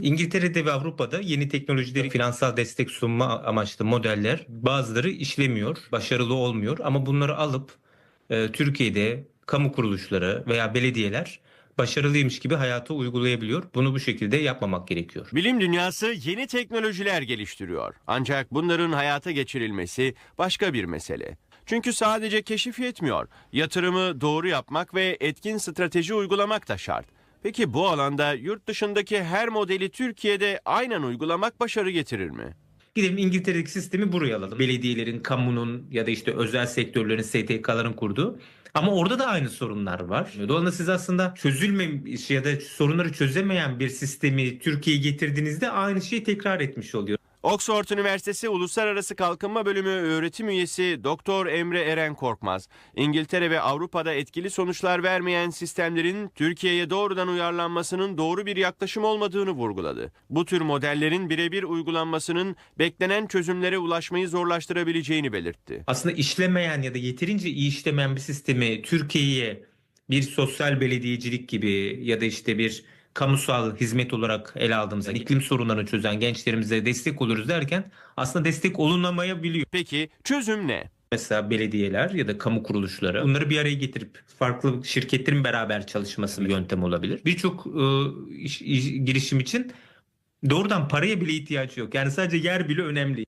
İngiltere'de ve Avrupa'da yeni teknolojileri finansal destek sunma amaçlı modeller bazıları işlemiyor, başarılı olmuyor ama bunları alıp e, Türkiye'de kamu kuruluşları veya belediyeler başarılıymış gibi hayata uygulayabiliyor. Bunu bu şekilde yapmamak gerekiyor. Bilim dünyası yeni teknolojiler geliştiriyor. Ancak bunların hayata geçirilmesi başka bir mesele. Çünkü sadece keşif yetmiyor. Yatırımı doğru yapmak ve etkin strateji uygulamak da şart. Peki bu alanda yurt dışındaki her modeli Türkiye'de aynen uygulamak başarı getirir mi? Gidelim İngiltere'deki sistemi buraya alalım. Belediyelerin, kamunun ya da işte özel sektörlerin, STK'ların kurduğu. Ama orada da aynı sorunlar var. Dolayısıyla siz aslında çözülmemiş ya da sorunları çözemeyen bir sistemi Türkiye'ye getirdiğinizde aynı şeyi tekrar etmiş oluyor. Oxford Üniversitesi Uluslararası Kalkınma Bölümü öğretim üyesi Doktor Emre Eren Korkmaz, İngiltere ve Avrupa'da etkili sonuçlar vermeyen sistemlerin Türkiye'ye doğrudan uyarlanmasının doğru bir yaklaşım olmadığını vurguladı. Bu tür modellerin birebir uygulanmasının beklenen çözümlere ulaşmayı zorlaştırabileceğini belirtti. Aslında işlemeyen ya da yeterince iyi işlemeyen bir sistemi Türkiye'ye bir sosyal belediyecilik gibi ya da işte bir kamusal hizmet olarak ele aldığımızda iklim sorunlarını çözen gençlerimize destek oluruz derken aslında destek olunamayabiliyor. Peki çözüm ne? Mesela belediyeler ya da kamu kuruluşları bunları bir araya getirip farklı şirketlerin beraber çalışması bir yöntem olabilir. Birçok e, iş- iş- girişim için doğrudan paraya bile ihtiyaç yok. Yani sadece yer bile önemli.